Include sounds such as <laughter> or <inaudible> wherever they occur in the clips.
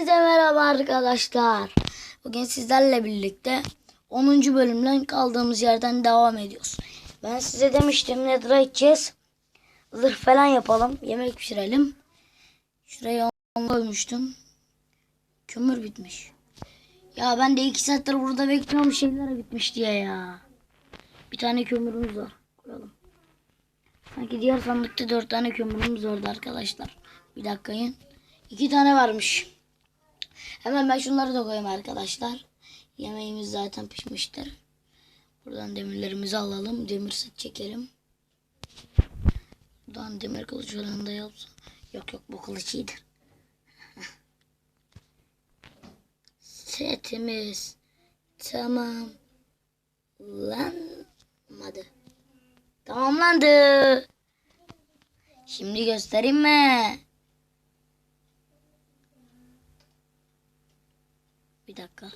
Hepinize merhaba arkadaşlar. Bugün sizlerle birlikte 10. bölümden kaldığımız yerden devam ediyoruz. Ben size demiştim nether'a gideceğiz. Zırh falan yapalım. Yemek pişirelim. Şuraya koymuştum. Kömür bitmiş. Ya ben de 2 saattir burada bekliyorum şeyler bitmiş diye ya. Bir tane kömürümüz var. Koyalım. Sanki diğer sandıkta 4 tane kömürümüz vardı arkadaşlar. Bir dakikayın. İki tane varmış. Hemen ben şunları da koyayım arkadaşlar. Yemeğimiz zaten pişmiştir. Buradan demirlerimizi alalım. Demir set çekelim. Buradan demir kılıç falan da yapsam. Yok yok bu kılıç iyidir. <laughs> Setimiz tamamlanmadı. Tamamlandı. Şimdi göstereyim mi? Bir dakika.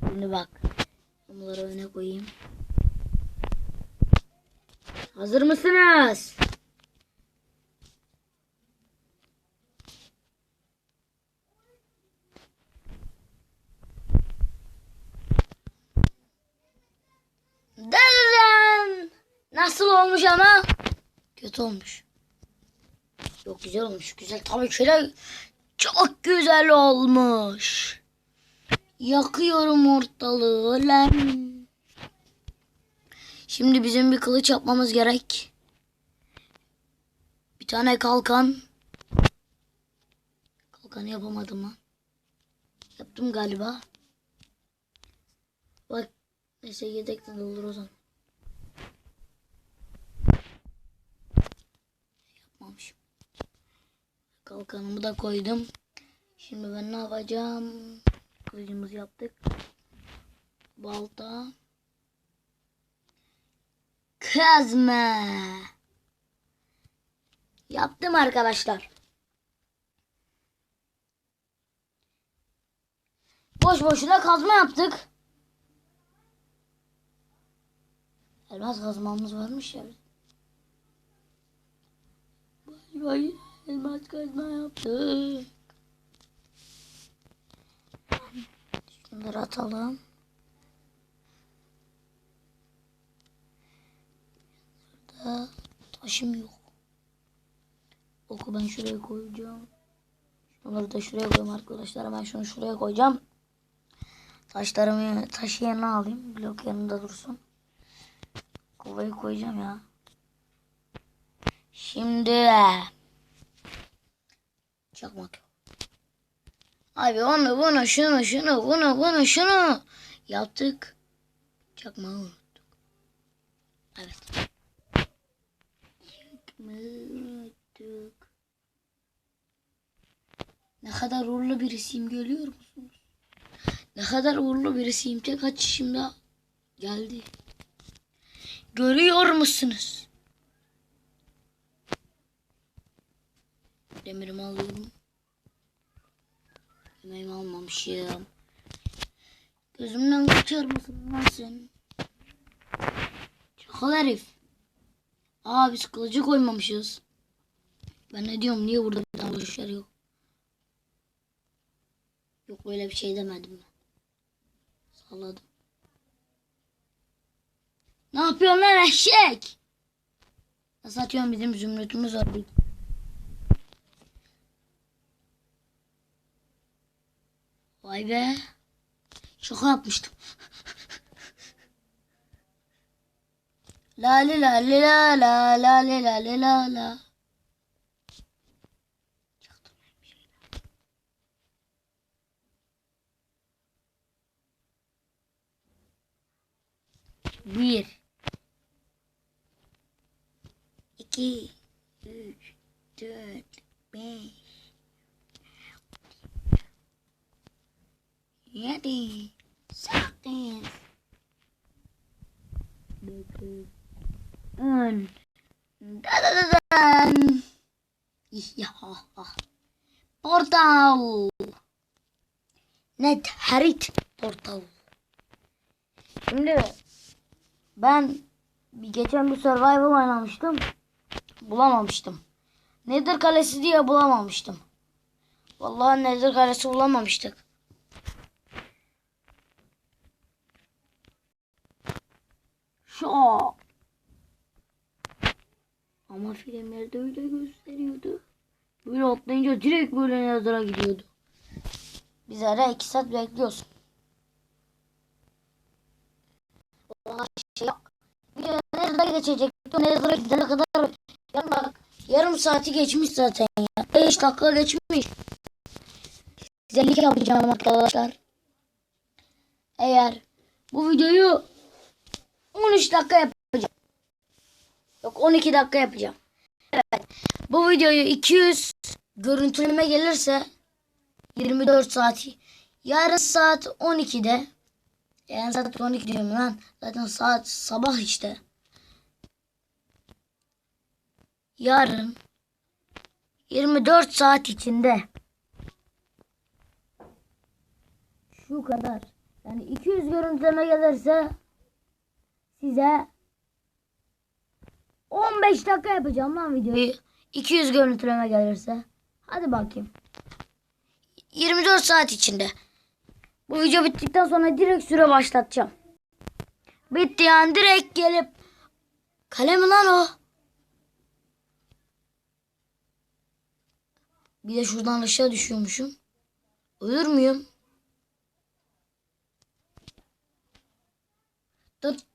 Şimdi bak. Bunları öne koyayım. Hazır mısınız? Dın! Nasıl olmuş ama? Kötü olmuş. Yok güzel olmuş. Güzel tabii şöyle çok güzel olmuş. Yakıyorum ortalığı lan. Şimdi bizim bir kılıç yapmamız gerek. Bir tane kalkan. Kalkanı yapamadım lan. Yaptım galiba. Bak neyse yedekten olur o zaman. Yapmamışım. Kalkanımı da koydum. Şimdi ben ne yapacağım? Kılıcımızı yaptık. Balta. Kazma. Yaptım arkadaşlar. Boş boşuna kazma yaptık. Elmas kazmamız varmış ya. Vay vay elmas kazma yaptık. Şunları atalım. Burada taşım yok. Oku ben şuraya koyacağım. Şunları da şuraya koyayım arkadaşlar. Ben şunu şuraya koyacağım. Taşlarımı taşı yerine alayım. Blok yanında dursun. Kovayı koyacağım ya. Şimdi çakmak yok. Abi onu bunu şunu şunu bunu bunu şunu yaptık. Çakmağı unuttuk. Evet. Unuttuk. Ne kadar uğurlu birisiyim görüyor musunuz? Ne kadar uğurlu birisiyim. Tek açışımda geldi. Görüyor musunuz? Demirimi alıyorum. Yemeğimi almamışım. Gözümden kaçar mısın lan sen? Çakal herif. Aa biz kılıcı koymamışız. Ben ne diyorum niye burada bir tane boş yer yok? Yok öyle bir şey demedim ben. Salladım. Ne yapıyorsun lan eşek? Nasıl atıyorsun bizim zümrütümüz var. Vay be. Şaka yapmıştım. La li la li la la la li la li la la. Bir. iki, Üç. Dört. Beş. Yedi. Sekiz. Dokuz. On. Da da da da. Ya. Portal. Net harit portal. Şimdi ben bir geçen bir survival oynamıştım. Bulamamıştım. Nedir kalesi diye bulamamıştım. Vallahi nedir karesi bulamamıştık. Şu Ama filmlerde öyle gösteriyordu. Böyle atlayınca direkt böyle nezara gidiyordu. Biz ara iki saat bekliyoruz. Vallahi şey. Video nezara geçecek. Nezara gidene kadar yarım, yarım saati geçmiş zaten ya. 5 dakika geçmiş. Güzellik yapacağım arkadaşlar. Eğer bu videoyu 13 dakika yapacağım. Yok 12 dakika yapacağım. Evet. Bu videoyu 200 görüntüleme gelirse 24 saat. Yarın saat 12'de yani saat 12 diyorum lan. Zaten saat sabah işte. Yarın 24 saat içinde şu kadar. Yani 200 görüntüleme gelirse size 15 dakika yapacağım lan videoyu. 200 görüntüleme gelirse. Hadi bakayım. 24 saat içinde. Bu video bittikten sonra direkt süre başlatacağım. Bitti yani direkt gelip kalem lan o? Bir de şuradan aşağı düşüyormuşum. Ölür müyüm? Tıt.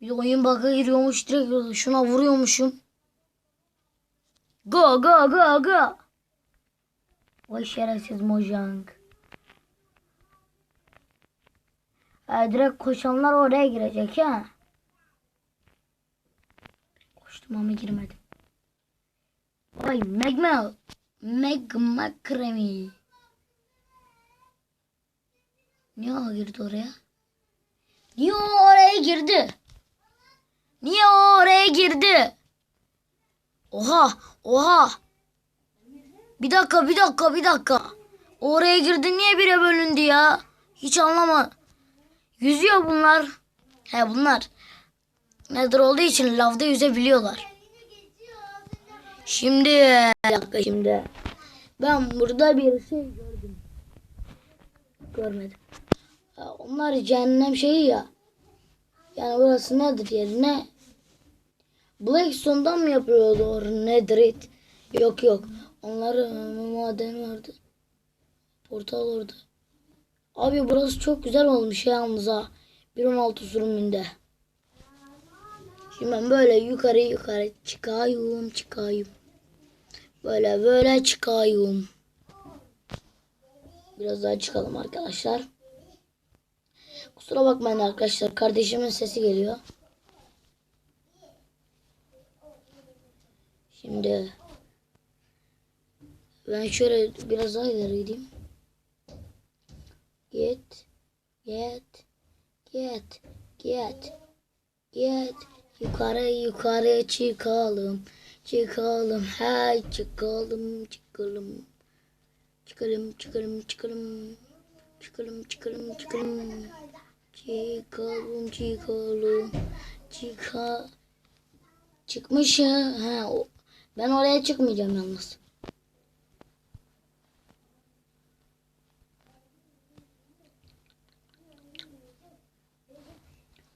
Bir oyun bug'a giriyormuş direkt şuna vuruyormuşum. Go go go go. Vay şerefsiz mojang. Ha, direkt koşanlar oraya girecek ha. Koştum ama girmedim. Vay magma. Magma kremi. Niye o girdi oraya? Niye oraya girdi? Niye o oraya girdi? Oha, oha. Bir dakika, bir dakika, bir dakika. Oraya girdi niye bire bölündü ya? Hiç anlama. Yüzüyor bunlar. He bunlar. Nedir olduğu için lavda yüzebiliyorlar. Şimdi bir dakika şimdi. Ben burada bir şey gördüm. Görmedim. Onlar cehennem şeyi ya. Yani burası nedir yerine? Blackstone'dan mı yapıyordu o Netherite? Yok yok. Onların maden vardı. Portal orada. Abi burası çok güzel olmuş ya yalnız ha. 1.16 sürümünde. Şimdi ben böyle yukarı yukarı çıkayım çıkayım. Böyle böyle çıkayım. Biraz daha çıkalım arkadaşlar. Kusura bakmayın arkadaşlar. Kardeşimin sesi geliyor. Şimdi ben şöyle biraz daha ileri gideyim. Git. Git. Git. Git. Git. Yukarı yukarı çıkalım. Çıkalım. Hey çıkalım. Çıkalım. Çıkalım çıkalım çıkalım. Çıkalım çıkalım çıkalım. Çıkalım çıkalım. Çıka Çıkmış ya. Ha, o, ben oraya çıkmayacağım yalnız.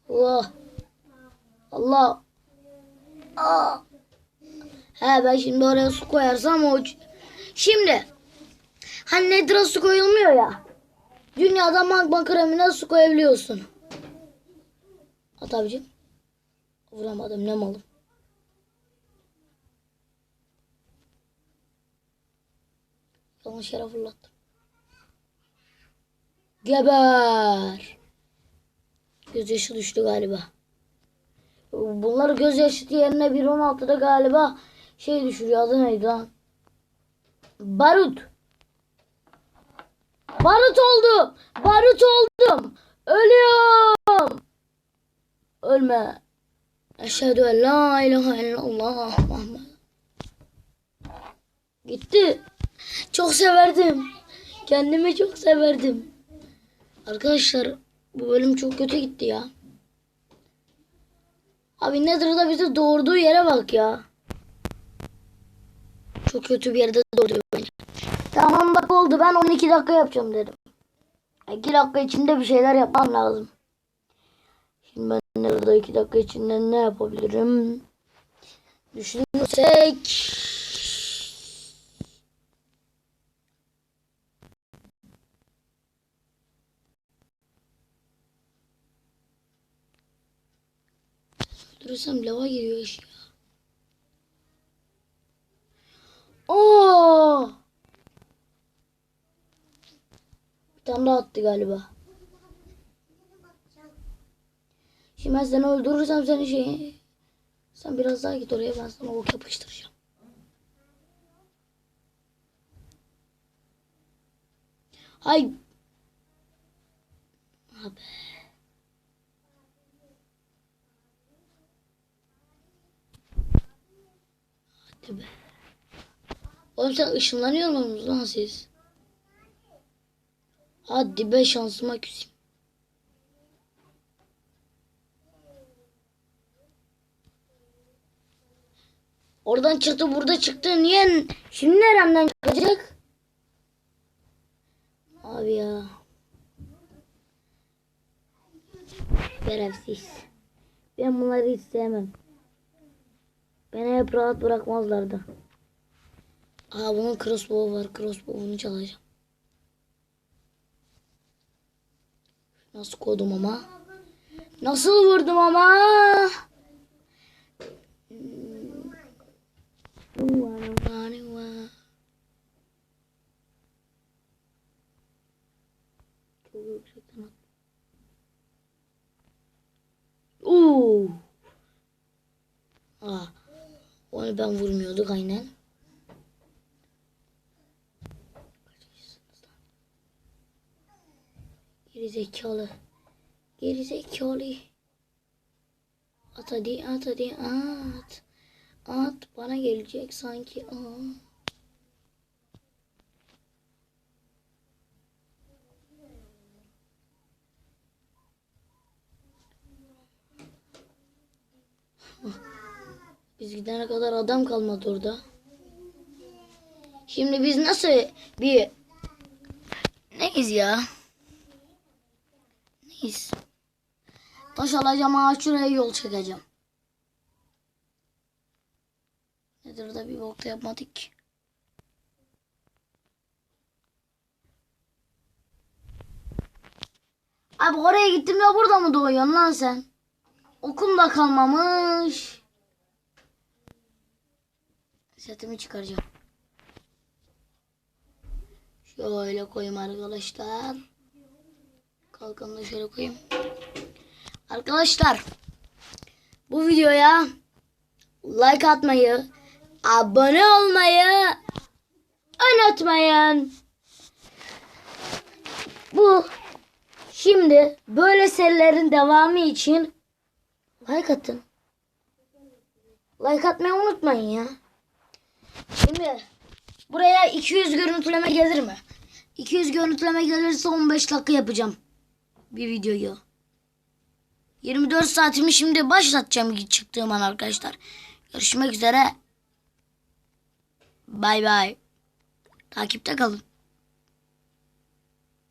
Allah. Allah. Aa. He ben şimdi oraya su koyarsam o... Şimdi. Hani Nedir'a su koyulmuyor ya. Dünyada magma kremine su koyabiliyorsun. At abicim. Vuramadım ne malım. Yanlış yere fırlattım. Geber. Gözyaşı düştü galiba. Bunlar gözyaşı yerine 1.16'da galiba şey düşürüyor. Adı neydi lan? Barut. Barut oldum. Barut oldum. Ölüyorum. Ölme. Eşhedü en la ilahe illallah Muhammed. Gitti. Çok severdim. Kendimi çok severdim. Arkadaşlar bu bölüm çok kötü gitti ya. Abi Nether'da bizi doğurduğu yere bak ya. Çok kötü bir yerde oldu ben 12 dakika yapacağım dedim. 2 dakika içinde bir şeyler yapmam lazım. Şimdi ben nerede 2 dakika içinde ne yapabilirim? Düşünürsek... Öldürürsem lava giriyor iş ya. Oo! Bir tane daha attı galiba. Şimdi ben seni öldürürsem seni şey... Sen biraz daha git oraya ben sana ok yapıştıracağım. Hay. Abi. Hadi be. Oğlum sen ışınlanıyor musunuz lan siz? Hadi be şansıma küseyim. Oradan çıktı burada çıktı. Niye? Şimdi neremden çıkacak? Abi ya. Şerefsiz. Ben bunları hiç sevmem. Beni hep rahat bırakmazlardı. Aa bunun crossbow var. Crossbow'unu çalacağım. Nasıl kodum ama? Nasıl vurdum ama? Aa, onu ben vurmuyorduk aynen. Geri zekalı. Geri zekalı. At hadi at hadi at. At bana gelecek sanki. Aa. Biz gidene kadar adam kalmadı orada. Şimdi biz nasıl bir neyiz ya? Neyiz? Taş alacağım ağaç şuraya yol çekeceğim. Nedir da bir bokta yapmadık. Abi oraya gittim de burada mı doğuyorsun lan sen? Okum da kalmamış. Setimi çıkaracağım. Şöyle koyayım arkadaşlar. Kalkanı da şöyle koyayım. Arkadaşlar bu videoya like atmayı, abone olmayı unutmayın. Bu şimdi böyle serilerin devamı için like atın. Like atmayı unutmayın ya. Şimdi buraya 200 görüntüleme gelir mi? 200 görüntüleme gelirse 15 dakika yapacağım bir videoyu. 24 saatimi şimdi başlatacağım çıktığım an arkadaşlar. Görüşmek üzere. Bay bay. Takipte kalın.